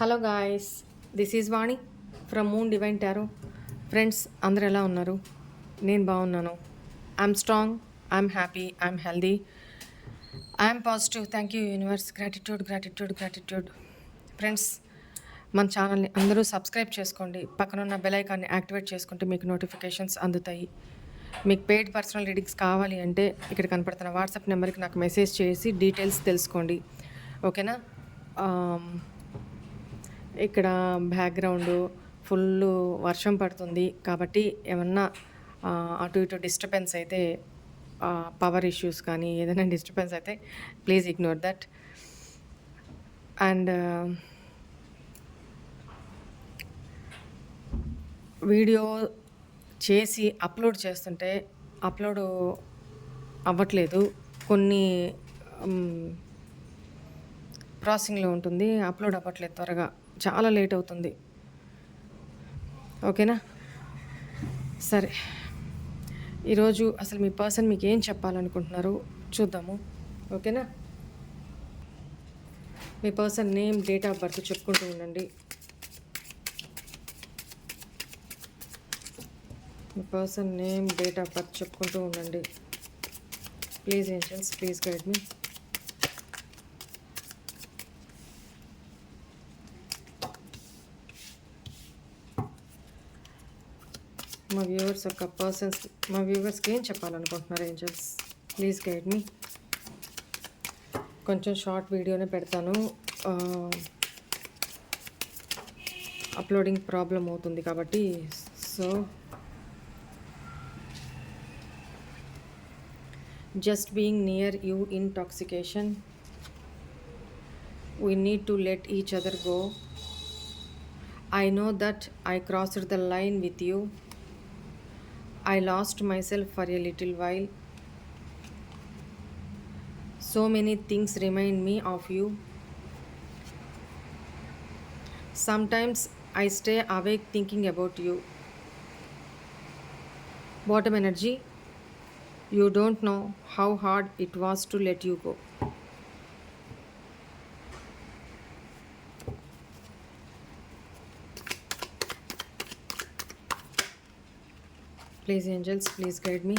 Hello guys this is Vani from Moon Divine Tarot. Friends అందరు ఎలా ఉన్నారు? నేను బాగున్నాను. I'm strong I'm happy I'm healthy. I'm positive. Thank you universe. Gratitude gratitude gratitude. Friends మన ఛానల్ని అందరూ subscribe చేసుకోండి. పక్కనున్న బెల్ ఐకాన్ని యాక్టివేట్ చేసుకుంటే మీకు నోటిఫికేషన్స్ అందుతాయి. మీకు పెయిడ్ పర్సనల్ రీడింగ్స్ కావాలి అంటే ఇక్కడ కనపడుతున్న వాట్సాప్ నెంబర్కి నాకు మెసేజ్ చేసి డీటెయిల్స్ తెలుసుకోండి. ఓకేనా? ఇక్కడ బ్యాక్గ్రౌండ్ ఫుల్ వర్షం పడుతుంది. కాబట్టి ఏమన్నా అటు ఇటు డిస్టర్బెన్స్ అయితే పవర్ ఇష్యూస్ కానీ ఏదైనా డిస్టర్బెన్స్ అయితే please ignore that and video చేసి అప్లోడ్ చేస్తుంటే అప్లోడ్ అవ్వట్లేదు. కొన్ని um, ప్రాసెసింగ్లో ఉంటుంది. అప్లోడ్ అవ్వట్లేదు త్వరగా. చాలా లేట్ అవుతుంది. ఓకేనా? సరే. ఈరోజు అసలు మీ పర్సన్ మీకు ఏం చెప్పాలనుకుంటున్నారు చూద్దాము. ఓకేనా? మీ person name date of birth చెప్పుకుంటూ ఉండండి. మీ person name date of birth చెప్పుకుంటూ ఉండండి. Please angels please guide me. మా వ్యూవర్స్ ఒక పర్సన్స్ మా వ్యూవర్స్కి ఏం చెప్పాలనుకుంటున్నారు ఏంజల్స్ ప్లీజ్ గైడ్ మీ కొంచెం షార్ట్ వీడియోనే పెడతాను. అప్లోడింగ్ ప్రాబ్లం అవుతుంది కాబట్టి so just being near you intoxication we need to let each other go I know that I crossed the line with you i lost myself for a little while. So many things remind me of you. Sometimes i stay awake thinking about you. Bottom energy you don't know how hard it was to let you go. Please angels please guide me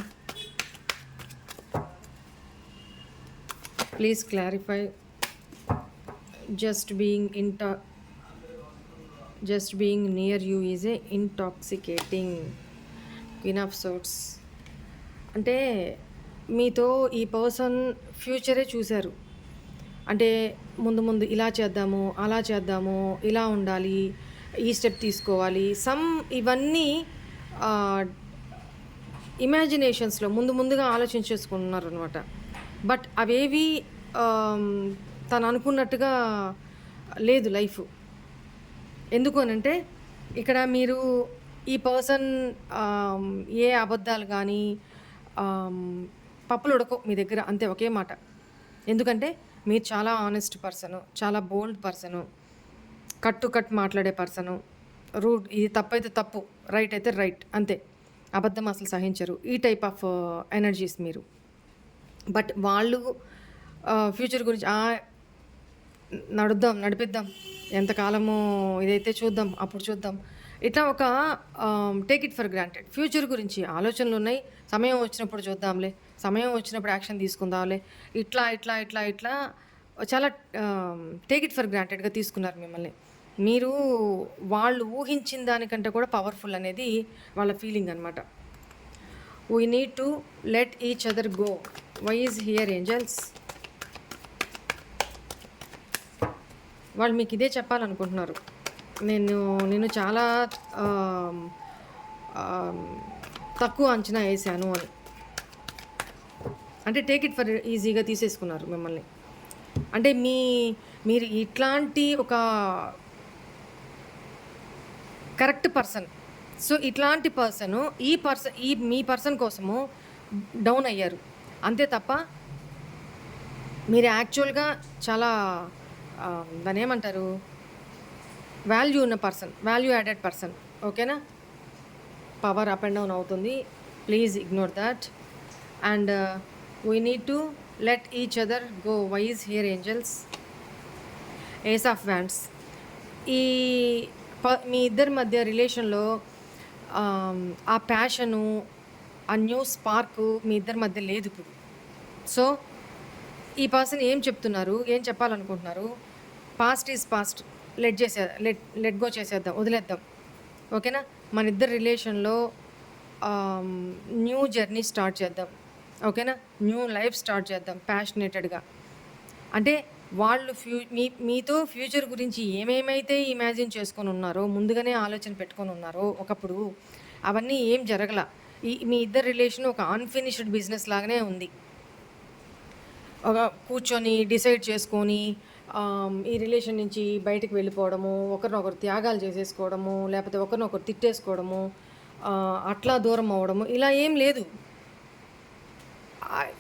please clarify just being ఇంటా just being near you is a intoxicating queen of swords అంటే మీతో ఈ person ఫ్యూచరే చూశారు. అంటే ముందు ముందు ఇలా చేద్దాము అలా చేద్దాము ఇలా ఉండాలి ఈ స్టెప్ తీసుకోవాలి. సమ్ ఇవన్నీ ఇమాజినేషన్స్లో ముందు ముందుగా ఆలోచించేసుకుంటున్నారు అనమాట బట్ అవేవి తను అనుకున్నట్టుగా లేదు లైఫ్. ఎందుకు అనంటే ఇక్కడ మీరు ఈ పర్సన్ ఏ అబద్ధాలు కానీ పప్పులు ఉడకో మీ దగ్గర అంతే ఒకే మాట. ఎందుకంటే మీరు చాలా ఆనెస్ట్ పర్సను చాలా బోల్డ్ పర్సను కట్టు కట్ మాట్లాడే పర్సను రూట్ ఇది తప్పు అయితే తప్పు రైట్ అయితే రైట్ అంతే. అబద్ధం అసలు సహించరు. ఈ టైప్ ఆఫ్ ఎనర్జీస్ మీరు. బట్ వాళ్ళు uh, ఫ్యూచర్ గురించి "ఆ, నడుద్దాం నడిపిద్దాం. ఎంతకాలము ఇదైతే చూద్దాం అప్పుడు చూద్దాం. ఇట్లా ఒక take it for granted future గురించి ఆలోచనలు ఉన్నాయి. సమయం వచ్చినప్పుడు చూద్దాంలే. సమయం వచ్చినప్పుడు యాక్షన్ తీసుకుందాంలే. ఇట్లా ఇట్లా ఇట్లా ఇట్లా చాలా టేక్ ఇట్ ఫర్ గ్రాంటెడ్గా తీసుకున్నారు మిమ్మల్ని. మీరు వాళ్ళు ఊహించిన దానికంటే కూడా పవర్ఫుల్ అనేది వాళ్ళ ఫీలింగ్ అనమాట we need to let each other go why is here angels వాళ్ళు మీకు ఇదే చెప్పాలనుకుంటున్నారు. నేను నేను చాలా తక్కువ అంచనా వేసాను అని. అంటే టేక్ ఇట్ ఫర్ ఈజీగా తీసేసుకున్నారు మిమ్మల్ని. అంటే మీ మీరు ఇట్లాంటి ఒక కరెక్ట్ పర్సన్. సో ఇట్లాంటి పర్సన్ ఈ పర్సన్ ఈ మీ పర్సన్ కోసము డౌన్ అయ్యారు. అంతే తప్ప మీరు యాక్చువల్గా చాలా దాని ఏమంటారు? వాల్యూ ఉన్న పర్సన్ వాల్యూ యాడెడ్ పర్సన్ ఓకేనా? పవర్ అప్ అండ్ డౌన్ అవుతుంది. Please ignore that. And we need to let each other go why's here angels. Ace of wands ఈ మీ ఇద్దరి మధ్య రిలేషన్‌లో ఆ ప్యాషను, ఆ న్యూ స్పార్కు మీ ఇద్దరి మధ్య లేదిప్పుడు. సో, ఈ పర్సన్ ఏం చెప్తున్నారు? ఏం చెప్పాలనుకుంటున్నారు? Past is past. లెట్ చేసే లెట్ లెట్ గో చేసేద్దాం. వదిలేద్దాం. ఓకేనా? మన ఇద్దరు రిలేషన్‌లో న్యూ జర్నీ స్టార్ట్ చేద్దాం. ఓకేనా? న్యూ లైఫ్ స్టార్ట్ చేద్దాం ప్యాషనేటెడ్‌గా. అంటే వాళ్ళు ఫ్యూ మీ మీతో ఫ్యూచర్ గురించి ఏమేమైతే ఇమాజిన్ చేసుకొని ఉన్నారో ముందుగానే ఆలోచన పెట్టుకొని ఉన్నారో ఒకప్పుడు, అవన్నీ ఏం జరగల. ఈ మీ ఇద్దరు రిలేషన్ ఒక అన్‌ఫినిష్డ్ బిజినెస్ లాగానే ఉంది. ఒక కూర్చొని డిసైడ్ చేసుకొని ఈ రిలేషన్ నుంచి బయటకు వెళ్ళిపోవడము, ఒకరినొకరు త్యాగాలు చేసేసుకోవడము, లేకపోతే ఒకరినొకరు తిట్టేసుకోవడము, అట్లా దూరం అవ్వడము, ఇలా ఏం లేదు.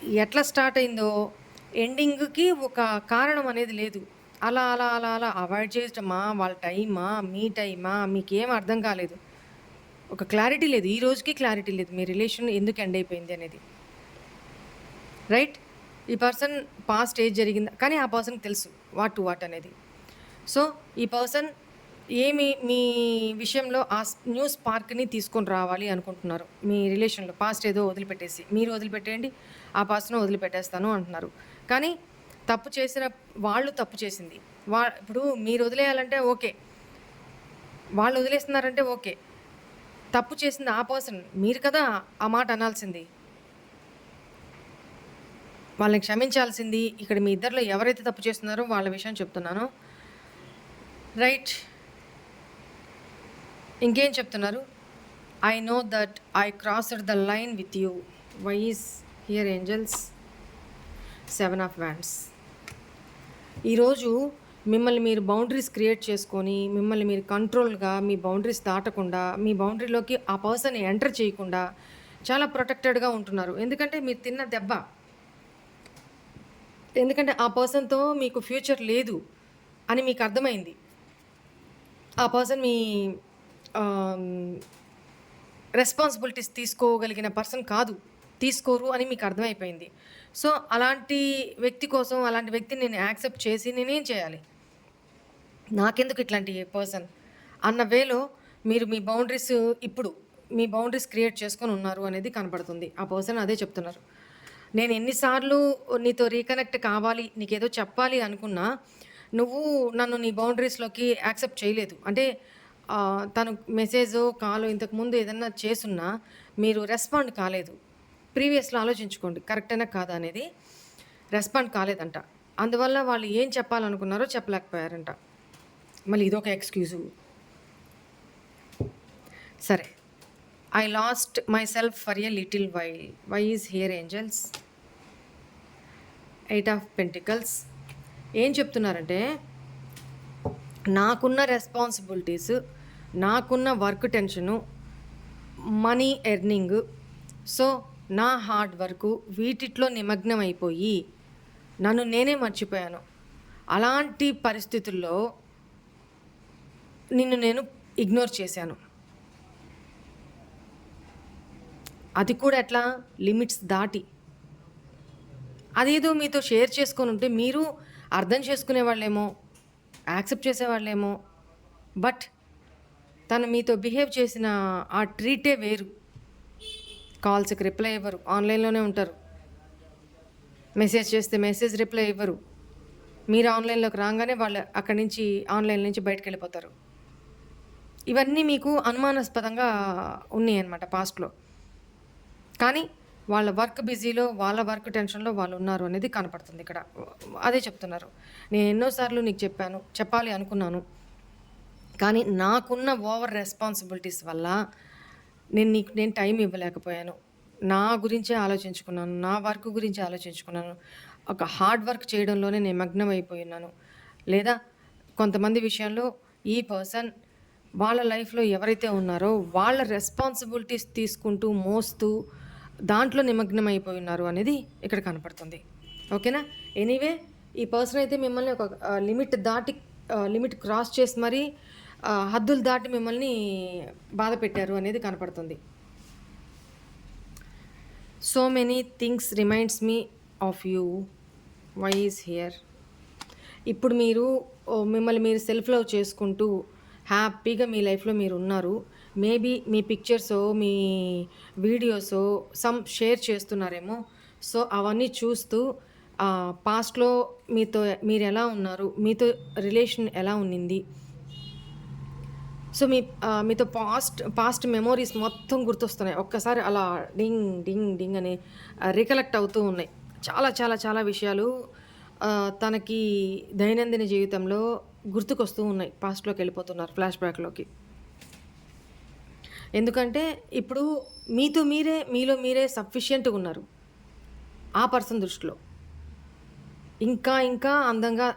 ఎట్లా స్టార్ట్ అయిందో ఎండింగ్‌కి ఒక కారణం అనేది లేదు. అలా, అలా, అలా, అలా అవాయిడ్ చేయటమా? వాళ్ళ టైమా? మీ టైమా? మీకేం అర్థం కాలేదు. ఒక క్లారిటీ లేదు. ఈ రోజుకి క్లారిటీ లేదు. మీ రిలేషన్ ఎందుకు ఎండ్ అయిపోయింది అనేది. రైట్? ఈ పర్సన్ పాస్ట్ ఏజ్ జరిగిందా కానీ ఆ పర్సన్‌కి తెలుసు. వాట్ టు వాట్ అనేది. సో, ఈ పర్సన్ ఏమి మీ విషయంలో ఆ న్యూ స్పార్క్‌ని తీసుకొని రావాలి అనుకుంటున్నారు. మీ రిలేషన్‌లో పాస్ట్ ఏదో వదిలిపెట్టేసి. మీరు వదిలిపెట్టేయండి. ఆ పర్సన్ వదిలిపెట్టేస్తాను అంటున్నారు. కానీ తప్పు చేసిన వాళ్ళు తప్పు చేసింది. వా ఇప్పుడు మీరు వదిలేయాలంటే ఓకే. వాళ్ళు వదిలేస్తున్నారంటే ఓకే. తప్పు చేసింది ఆ పర్సన్. మీరు కదా ఆ మాట అనాల్సింది. వాళ్ళని క్షమించాల్సింది ఇక్కడ మీ ఇద్దరిలో ఎవరైతే తప్పు చేస్తున్నారో వాళ్ళ విషయం చెప్తున్నాను. రైట్. ఇంకేం చెప్తున్నారు? I know that I crossed the line with you. Why's here angels? Seven of wands. ఈరోజు మిమ్మల్ని మీరు బౌండరీస్ క్రియేట్ చేసుకొని, మిమ్మల్ని మీరు కంట్రోల్‌గా మీ బౌండరీస్ దాటకుండా, మీ బౌండరీలోకి ఆ పర్సన్ ఎంటర్ చేయకుండా చాలా ప్రొటెక్టెడ్‌గా ఉంటున్నారు. ఎందుకంటే మీరు తిన్న దెబ్బ. ఎందుకంటే ఆ పర్సన్‌తో మీకు ఫ్యూచర్ లేదు అని మీకు అర్థమైంది. ఆ పర్సన్ మీ రెస్పాన్సిబిలిటీస్ తీసుకోగలిగిన పర్సన్ కాదు. తీసుకోరు అని మీకు అర్థమైపోయింది. సో, అలాంటి వ్యక్తి కోసం అలాంటి వ్యక్తిని నేను యాక్సెప్ట్ చేసి నేనేం చేయాలి? నాకెందుకు ఇట్లాంటి పర్సన్? అన్న వేలో మీరు మీ బౌండరీస్ ఇప్పుడు మీ బౌండరీస్ క్రియేట్ చేసుకొని ఉన్నారు అనేది కనపడుతుంది. ఆ పర్సన్ అదే చెప్తున్నారు. నేను ఎన్నిసార్లు నీతో రీకనెక్ట్ కావాలి, నీకేదో చెప్పాలి అనుకున్నా, నువ్వు నన్ను నీ బౌండరీస్‌లోకి యాక్సెప్ట్ చేయలేదు. అంటే తను మెసేజో, కాల్ ఇంతకుముందు ఏదన్నా చేసున్నా మీరు రెస్పాండ్ కాలేదు. ప్రీవియస్‌లో ఆలోచించుకోండి. కరెక్టేనా కాదా అనేది. రెస్పాండ్ కాలేదంట. అందువల్ల వాళ్ళు ఏం చెప్పాలనుకున్నారో చెప్పలేకపోయారంట. మళ్ళీ ఇదొక ఎక్స్‌క్యూజు. సరే. I lost myself for a little why why is here angels? Eight of pentacles. ఏం చెప్తున్నారంటే నాకున్న రెస్పాన్సిబిలిటీస్, నాకున్న work tension, money earning, so, నా హార్డ్ వర్కు వీటిట్లో నిమగ్నం అయిపోయి నన్ను నేనే మర్చిపోయాను. అలాంటి పరిస్థితుల్లో నిన్ను నేను ఇగ్నోర్ చేశాను. అది కూడా ఎట్లా? లిమిట్స్ దాటి. అదేదో మీతో షేర్ చేసుకొని ఉంటే మీరు అర్థం చేసుకునేవాళ్ళేమో, యాక్సెప్ట్ చేసేవాళ్ళేమో. బట్ తను మీతో బిహేవ్ చేసిన ఆ ట్రీటే వేరు. కాల్స్‌కి రిప్లై ఇవ్వరు. ఆన్‌లైన్‌లోనే ఉంటారు. మెసేజ్ చేస్తే మెసేజ్ రిప్లై ఇవ్వరు. మీరు ఆన్‌లైన్‌లోకి రాగానే వాళ్ళు అక్కడి నుంచి ఆన్‌లైన్ నుంచి బయటికెళ్ళిపోతారు. ఇవన్నీ మీకు అనుమానాస్పదంగా ఉన్నాయన్నమాట పాస్ట్‌లో. కానీ వాళ్ళ వర్క్ బిజీలో, వాళ్ళ వర్క్ టెన్షన్‌లో వాళ్ళు ఉన్నారు అనేది కనపడుతుంది ఇక్కడ. అదే చెప్తున్నారు. నేను ఎన్నోసార్లు నీకు చెప్పాను. చెప్పాలి అనుకున్నాను. కానీ నాకున్న ఓవర్ రెస్పాన్సిబిలిటీస్ వల్ల నేను నీకు నేను టైం ఇవ్వలేకపోయాను. నా గురించే ఆలోచించుకున్నాను. నా వర్క్ గురించి ఆలోచించుకున్నాను. ఒక హార్డ్ వర్క్ చేయడంలోనే నిమగ్నం అయిపోయినాను లేదా కొంతమంది విషయంలో ఈ పర్సన్ వాళ్ళ లైఫ్‌లో ఎవరైతే ఉన్నారో వాళ్ళ రెస్పాన్సిబిలిటీస్ తీసుకుంటూ, మోస్తూ దాంట్లో నిమగ్నం అయిపోయున్నారు అనేది ఇక్కడ కనపడుతుంది. ఓకేనా? ఎనీవే ఈ పర్సన్ అయితే మిమ్మల్ని ఒక లిమిట్ దాటి లిమిట్ క్రాస్ చేసి మరీ హద్దులు దాటి మిమ్మల్ని బాధ పెట్టారు అనేది కనపడుతుంది. So many things reminds me of you. Why is here? ఇప్పుడు మీరు మిమ్మల్ని మీరు సెల్ఫ్ లవ్ చేసుకుంటూ హ్యాపీగా మీ లైఫ్లో మీరు ఉన్నారు మేబీ మీ పిక్చర్స్ మీ వీడియోస్ సమ్ షేర్ చేస్తున్నారేమో సో అవన్నీ చూస్తూ పాస్ట్లో మీతో మీరు ఎలా ఉన్నారు మీతో రిలేషన్ ఎలా ఉన్నింది సో మీ మీతో పాస్ట్ పాస్ట్ మెమోరీస్ మొత్తం గుర్తొస్తున్నాయి. ఒక్కసారి అలా డింగ్ డింగ్ డింగ్ అని రికలెక్ట్ అవుతూ ఉన్నాయి. చాలా చాలా చాలా విషయాలు తనకి దైనందిన జీవితంలో గుర్తుకొస్తూ ఉన్నాయి. పాస్ట్లోకి వెళ్ళిపోతున్నారు ఫ్లాష్ బ్యాక్లోకి. ఎందుకంటే ఇప్పుడు మీతో మీరే మీలో మీరే సఫిషియెంట్గా ఉన్నారు. ఆ పర్సన్ దృష్టిలో. ఇంకా ఇంకా అందంగా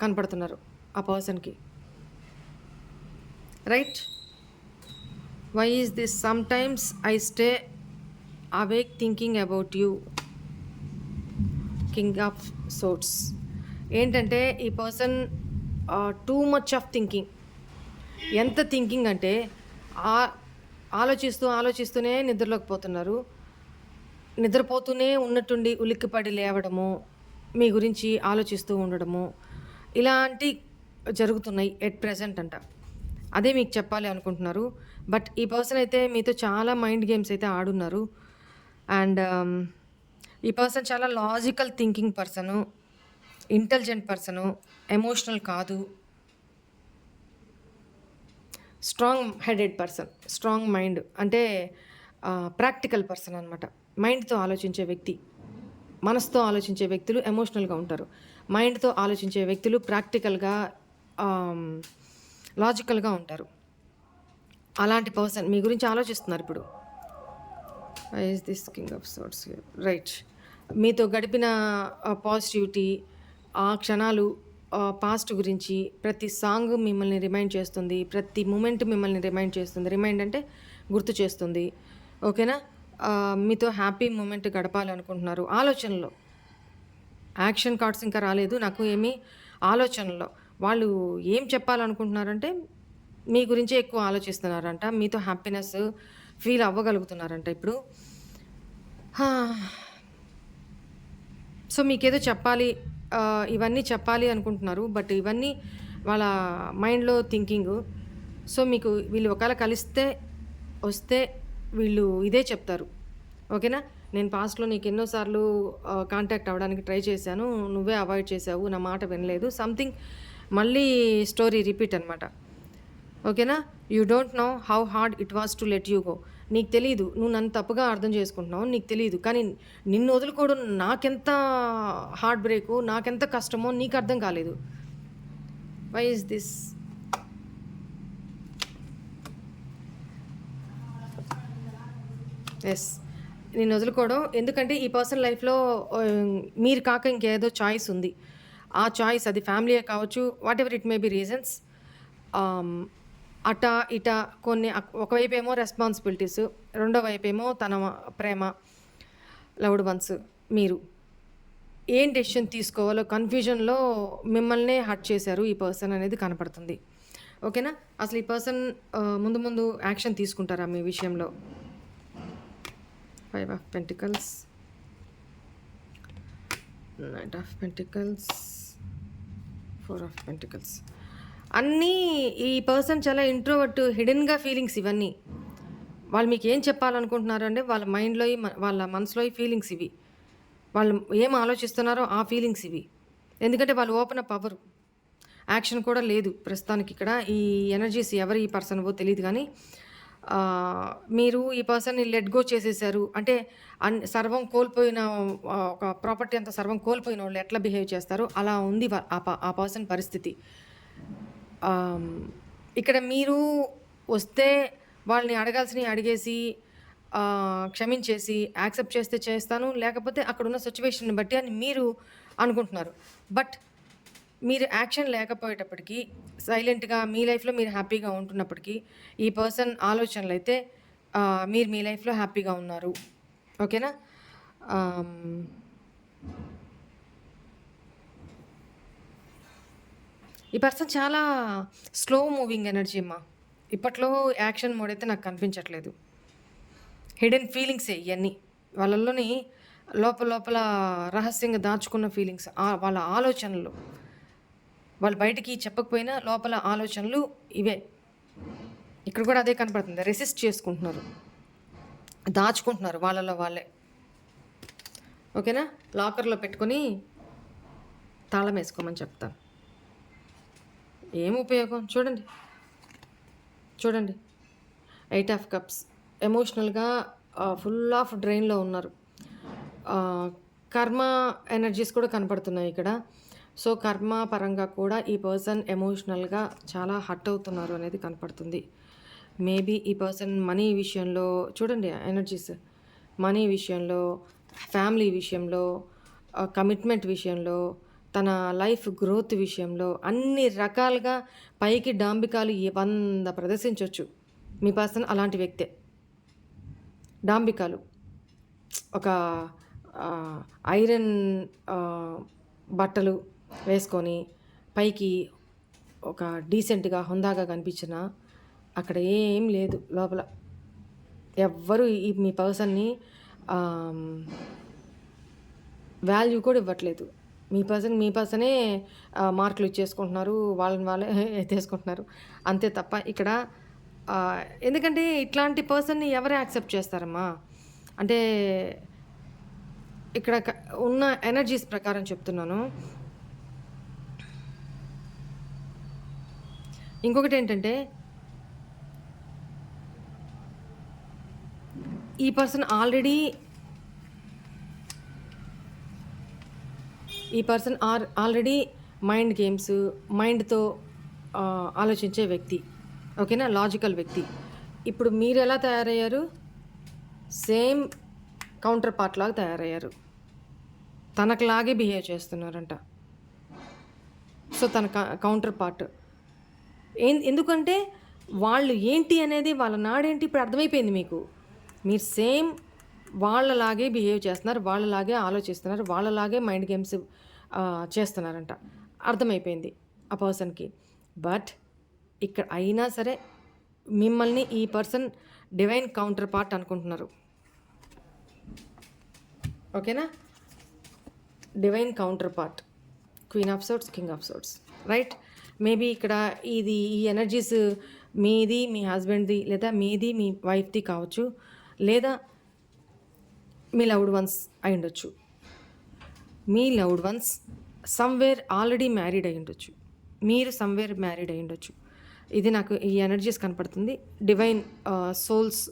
కనపడుతున్నారు ఆ పర్సన్కి. Right why is this sometimes I stay awake thinking about you king of swords ఏంటంటే ఈ person too much of thinking ఎంత థింకింగ్ అంటే ఆ ఆలోచిస్తూ ఆలోచిస్తూనే నిద్రలోకి పోతున్నారు. నిద్రపోతూనే ఉన్నట్టుండి ఉలిక్కిపడి లేవడము మీ గురించి ఆలోచిస్తూ ఉండడము ఇలాంటి జరుగుతున్నాయి ఎట్ ప్రజెంట్ అంట. అదే మీకు చెప్పాలి అనుకుంటున్నారు. బట్ ఈ పర్సన్ అయితే మీతో చాలా మైండ్ గేమ్స్ అయితే ఆడున్నారు. అండ్ ఈ పర్సన్ చాలా logical thinking person intelligent person emotional కాదు. Strong headed person strong mind అంటే ప్రాక్టికల్ పర్సన్ అనమాట మైండ్తో ఆలోచించే వ్యక్తి మనసుతో ఆలోచించే వ్యక్తులు ఎమోషనల్గా ఉంటారు. మైండ్తో ఆలోచించే వ్యక్తులు ప్రాక్టికల్గా లాజికల్గా ఉంటారు. అలాంటి పర్సన్ మీ గురించి ఆలోచిస్తున్నారు ఇప్పుడు. Is this king of swords right మీతో గడిపిన పాజిటివిటీ ఆ క్షణాలు పాస్ట్ గురించి ప్రతి సాంగ్ మిమ్మల్ని రిమైండ్ చేస్తుంది. ప్రతి మూమెంట్ మిమ్మల్ని రిమైండ్ చేస్తుంది. రిమైండ్ అంటే గుర్తు చేస్తుంది. ఓకేనా? మీతో హ్యాపీ మూమెంట్ గడపాలనుకుంటున్నారు ఆలోచనలో. యాక్షన్ కార్డ్స్ ఇంకా రాలేదు. నాకు ఏమీ ఆలోచనలో. వాళ్ళు ఏం చెప్పాలనుకుంటున్నారంటే మీ గురించే ఎక్కువ ఆలోచిస్తున్నారంట మీతో హ్యాపీనెస్ ఫీల్ అవ్వగలుగుతున్నారంట ఇప్పుడు. సో మీకేదో చెప్పాలి ఇవన్నీ చెప్పాలి అనుకుంటున్నారు బట్ ఇవన్నీ వాళ్ళ మైండ్లో థింకింగ్ సో మీకు వీళ్ళు ఒకవేళ కలిస్తే వస్తే వీళ్ళు ఇదే చెప్తారు. ఓకేనా? నేను పాస్ట్లో నీకు ఎన్నోసార్లు కాంటాక్ట్ అవ్వడానికి ట్రై చేశాను నువ్వే అవాయిడ్ చేసావు నా మాట వినలేదు సంథింగ్ మళ్ళీ స్టోరీ రిపీట్ అనమాట ఓకేనా? You don't know how hard it was to let you go నీకు తెలియదు నువ్వు నన్ను తప్పుగా అర్థం చేసుకుంటున్నావు నీకు తెలియదు కానీ నిన్ను వదులుకోవడం నాకెంత హార్ట్ బ్రేకు నాకెంత కష్టమో నీకు అర్థం కాలేదు. వై ఇస్ దిస్ ఎస్ నేను వదులుకోవడం ఎందుకంటే ఈ పర్సన్ లైఫ్లో మీరు కాక ఇంకేదో చాయిస్ ఉంది. ఆ చాయిస్ అది ఫ్యామిలీయే కావచ్చు whatever it may be reasons అట ఇట కొన్ని ఒకవైపు ఏమో రెస్పాన్సిబిలిటీస్ రెండో వైపు ఏమో తన ప్రేమ లవ్డ్ వన్స్ మీరు. ఏం డెసిషన్ తీసుకోవాలో కన్ఫ్యూజన్లో మిమ్మల్నే హర్ట్ చేశారు ఈ పర్సన్ అనేది కనపడుతుంది. ఓకేనా? అసలు ఈ పర్సన్ ముందు ముందు యాక్షన్ తీసుకుంటారా మీ విషయంలో? Five of pentacles knight of pentacles four of pentacles అన్నీ ఈ పర్సన్ చాలా ఇంట్రోవర్ట్ హిడెన్గా ఫీలింగ్స్ ఇవన్నీ. వాళ్ళు మీకు ఏం చెప్పాలనుకుంటున్నారు అంటే వాళ్ళ మైండ్లో వాళ్ళ మనసులో ఫీలింగ్స్ ఇవి. వాళ్ళు ఏం ఆలోచిస్తున్నారో ఆ ఫీలింగ్స్ ఇవి. ఎందుకంటే వాళ్ళు ఓపెన్ అప్ అవ్వరు. యాక్షన్ కూడా లేదు ప్రస్తుతానికి ఇక్కడ. ఈ ఎనర్జీస్ ఎవరు ఈ పర్సన్వో తెలియదు కానీ మీరు ఈ పర్సన్ని లెట్ గో చేసేసారు. అంటే అన్ సర్వం కోల్పోయిన ఒక ప్రాపర్టీ అంతా సర్వం కోల్పోయిన వాళ్ళు ఎట్లా బిహేవ్ చేస్తారో అలా ఉంది ఆ ప- ఆ పర్సన్ పరిస్థితి. ఇక్కడ మీరు వస్తే వాళ్ళని అడగాల్సినవి అడిగేసి క్షమించేసి యాక్సెప్ట్ చేస్తే చేస్తాను లేకపోతే అక్కడ ఉన్న సిచ్యువేషన్ బట్టి అని మీరు అనుకుంటున్నారు. బట్ మీరు యాక్షన్ లేకపోయేటప్పటికీ సైలెంట్గా మీ లైఫ్లో మీరు హ్యాపీగా ఉంటున్నప్పటికీ ఈ పర్సన్ ఆలోచనలు అయితే మీరు మీ లైఫ్లో హ్యాపీగా ఉన్నారు. ఓకేనా? ఈ పర్సన్ చాలా స్లో మూవింగ్ ఎనర్జీ అమ్మా. ఇప్పట్లో యాక్షన్ మోడ్ అయితే నాకు కనిపించట్లేదు. హిడెన్ ఫీలింగ్సే ఇవన్నీ వాళ్ళలోని లోపల లోపల రహస్యంగా దాచుకున్న ఫీలింగ్స్ వాళ్ళ ఆలోచనలు. వాళ్ళు బయటికి చెప్పకపోయినా లోపల ఆలోచనలు ఇవే. ఇక్కడ కూడా అదే కనపడుతుంది. రెసిస్ట్ చేసుకుంటున్నారు. దాచుకుంటున్నారు వాళ్ళలో వాళ్ళే. ఓకేనా? లాకర్లో పెట్టుకొని తాళం వేసుకోమని చెప్తాను ఏం ఉపయోగం? చూడండి. చూడండి. Eight of cups. ఎమోషనల్గా ఫుల్ ఆఫ్ డ్రైన్లో ఉన్నారు. కర్మ ఎనర్జీస్ కూడా కనపడుతున్నాయి ఇక్కడ. సో కర్మ పరంగా కూడా ఈ పర్సన్ ఎమోషనల్గా చాలా హట్ అవుతున్నారు అనేది కనపడుతుంది. మేబీ ఈ పర్సన్ మనీ విషయంలో చూడండి ఎనర్జీస్ మనీ విషయంలో ఫ్యామిలీ విషయంలో కమిట్మెంట్ విషయంలో తన లైఫ్ గ్రోత్ విషయంలో అన్ని రకాలుగా పైకి డాంబికాలు వంద ప్రదర్శించవచ్చు మీ పర్సన్ అలాంటి వ్యక్తే. డాంబికాలు. ఒక ఐరన్ బట్టలు వేసుకొని పైకి ఒక డీసెంట్గా హుందాగా కనిపించిన అక్కడ ఏం లేదు లోపల. ఎవ్వరు ఈ మీ పర్సన్ని వాల్యూ కూడా ఇవ్వట్లేదు. మీ పర్సన్ మీ పర్సనే మార్కులు ఇచ్చేసుకుంటున్నారు వాళ్ళని వాళ్ళే ఎత్తేసుకుంటున్నారు అంతే తప్ప ఇక్కడ ఎందుకంటే ఇట్లాంటి పర్సన్ని ఎవరు యాక్సెప్ట్ చేస్తారమ్మా? అంటే ఇక్కడ ఉన్న ఎనర్జీస్ ప్రకారం చెప్తున్నాను. ఇంకొకటి ఏంటంటే ఈ పర్సన్ ఆల్రెడీ ఈ person or already mind games మైండ్తో ఆలోచించే వ్యక్తి ఓకేనా? లాజికల్ వ్యక్తి. ఇప్పుడు మీరు ఎలా తయారయ్యారు? సేమ్ కౌంటర్ పార్ట్ లాగా తయారయ్యారు. తనకులాగే బిహేవ్ చేస్తున్నారంట. సో తన కౌంటర్ పార్ట్. ఎందుకంటే వాళ్ళు ఏంటి అనేది వాళ్ళ నాడేంటి ఇప్పుడు అర్థమైపోయింది మీకు. మీరు సేమ్ వాళ్ళలాగే బిహేవ్ చేస్తున్నారు వాళ్ళలాగే ఆలోచిస్తున్నారు వాళ్ళలాగే మైండ్ గేమ్స్ చేస్తున్నారంట. అర్థమైపోయింది ఆ పర్సన్కి. బట్ ఇక్కడ అయినా సరే మిమ్మల్ని ఈ పర్సన్ డివైన్ కౌంటర్ పార్ట్ అనుకుంటున్నారు. ఓకేనా? Divine counter part. Queen of swords king of swords. Right? Maybe ఇక్కడ ఇది ఈ ఎనర్జీస్ మీది మీ హస్బెండ్ది లేదా మీది మీ వైఫ్ది కావచ్చు లేదా మీ లవ్డ్ వన్స్ అయి ఉండొచ్చు. మీ loved ones somewhere already married అయి ఉండొచ్చు. మీరు సమ్వేర్ మ్యారీడ్ అయి ఉండొచ్చు. ఇది నాకు ఈ ఎనర్జీస్ కనపడుతుంది. డివైన్ సోల్స్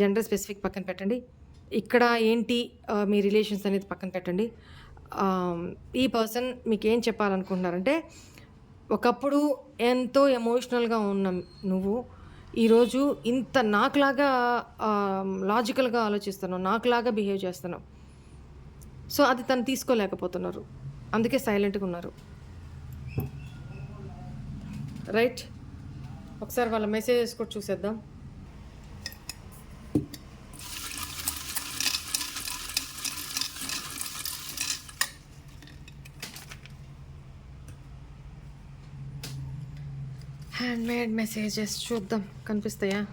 జెండర్ స్పెసిఫిక్ పక్కన పెట్టండి. ఇక్కడ ఏంటి uh, మీ రిలేషన్స్ అనేది పక్కన పెట్టండి. Um, ఈ పర్సన్ మీకు ఏం చెప్పాలనుకుంటున్నారంటే ఒకప్పుడు ఎంతో ఎమోషనల్గా ఉన్న నువ్వు ఈరోజు ఇంత నాకులాగా లాజికల్గా ఆలోచిస్తున్నావు నాకులాగా బిహేవ్ చేస్తున్నావు. సో అది తను తీసుకోలేకపోతున్నారు. అందుకే సైలెంట్గా ఉన్నారు. రైట్ ఒకసారి వాళ్ళ మెసేజెస్ కూడా చూసేద్దాం. హ్యాండ్ మేడ్ మెసేజెస్ చూద్దాం. కనిపిస్తాయా?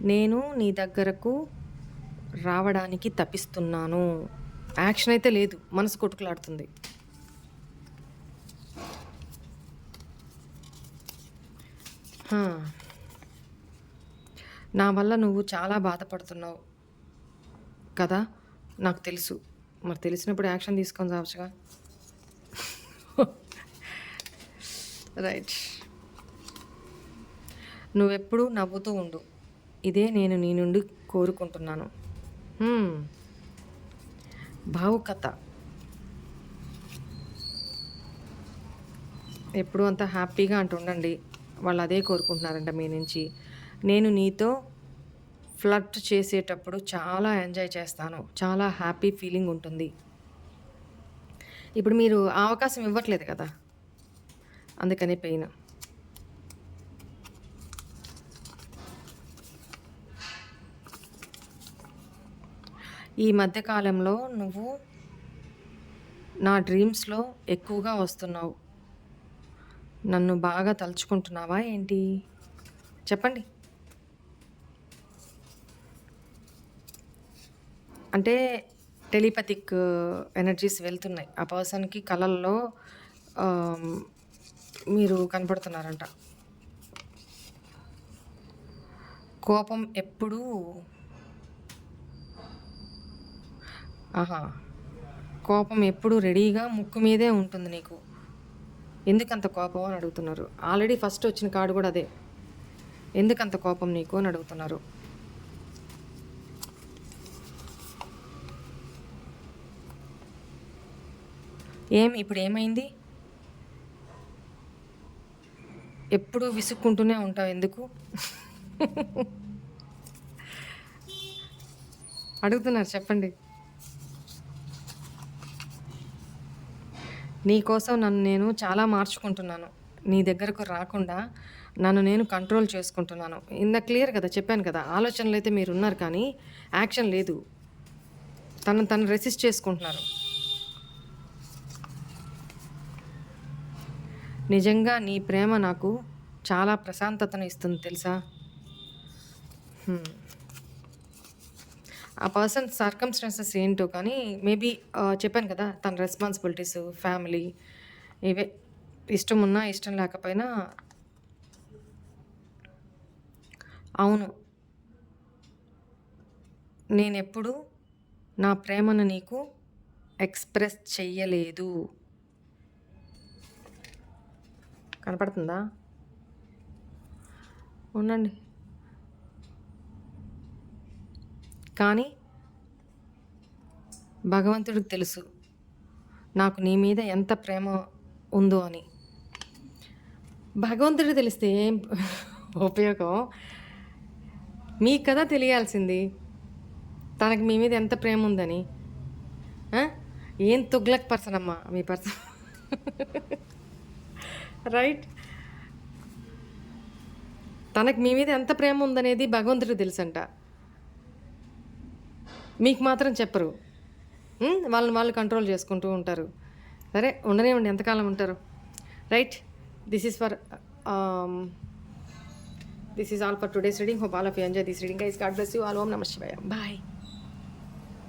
నేను నీ దగ్గరకు రావడానికి తప్పిస్తున్నాను. యాక్షన్ అయితే లేదు. మనసు కొట్టుకులాడుతుంది. నా వల్ల నువ్వు చాలా బాధపడుతున్నావు కదా? నాకు తెలుసు. మరి తెలిసినప్పుడు యాక్షన్ తీసుకొని రావచ్చుగా? రైట్ నువ్వెప్పుడు నవ్వుతూ ఉండు. ఇదే నేను నీ నుండి కోరుకుంటున్నాను. హ్మ్. భావుకత. ఎప్పుడు అంత హ్యాపీగా అంటూ ఉండండి. వాళ్ళు అదే కోరుకుంటున్నారంట మీ నుంచి. నేను నీతో ఫ్లర్ట్ చేసేటప్పుడు చాలా ఎంజాయ్ చేస్తాను. చాలా హ్యాపీ ఫీలింగ్ ఉంటుంది. ఇప్పుడు మీరు అవకాశం ఇవ్వట్లేదు కదా? అందుకనే పెయిన్. ఈ మధ్యకాలంలో నువ్వు నా డ్రీమ్స్లో ఎక్కువగా వస్తున్నావు. నన్ను బాగా తలుచుకుంటున్నావా ఏంటి? చెప్పండి. అంటే టెలిపతిక్ ఎనర్జీస్ వెళ్తున్నాయి. ఆ పర్సన్కి కళల్లో మీరు కనపడుతున్నారంట. కోపం ఎప్పుడూ ఆహా కోపం ఎప్పుడు రెడీగా ముక్కు మీదే ఉంటుంది నీకు. ఎందుకంత కోపం అని అడుగుతున్నారు. ఆల్రెడీ ఫస్ట్ వచ్చిన కార్డు కూడా అదే. ఎందుకంత కోపం నీకు అని అడుగుతున్నారు. ఏం ఇప్పుడు ఏమైంది? ఎప్పుడు విసుక్కుంటూనే ఉంటావు ఎందుకు? అడుగుతున్నారు చెప్పండి. నీకోసం నన్ను నేను చాలా మార్చుకుంటున్నాను. నీ దగ్గరకు రాకుండా నన్ను నేను కంట్రోల్ చేసుకుంటున్నాను. ఇంత క్లియర్ కదా చెప్పాను కదా ఆలోచనలు అయితే మీరు ఉన్నారు కానీ యాక్షన్ లేదు. తను తను రెసిస్ట్ చేసుకుంటున్నారు. నిజంగా నీ ప్రేమ నాకు చాలా ప్రశాంతతను ఇస్తుంది తెలుసా? ఆ పర్సన్ సర్కమ్స్టాన్సెస్ ఏంటో కానీ మేబీ చెప్పాను కదా తన రెస్పాన్సిబిలిటీస్ ఫ్యామిలీ ఇవే ఇష్టం ఉన్నా ఇష్టం లేకపోయినా. అవును. నేనెప్పుడు నా ప్రేమను నీకు ఎక్స్ప్రెస్ చెయ్యలేదు. కనపడుతుందా? ఉండండి. కానీ భగవంతుడికి తెలుసు నాకు నీ మీద ఎంత ప్రేమ ఉందో అని. భగవంతుడికి తెలిస్తే ఏం ఉపయోగం? మీకు కదా తెలియాల్సింది తనకి మీ మీద ఎంత ప్రేమ ఉందని. ఏం తుగ్లక్ పర్సన్ అమ్మా మీ పర్సన్? రైట్ తనకి మీ మీద ఎంత ప్రేమ ఉందనేది భగవంతుడు తెలుసంట. మీకు మాత్రం చెప్పరు. వాళ్ళని వాళ్ళు కంట్రోల్ చేసుకుంటూ ఉంటారు. సరే ఉండనివ్వండి ఎంతకాలం ఉంటారు? Right this is for this is all for today's reading hope all of enjoy this reading guys God bless you all ఓం నమ శివాయ బాయ్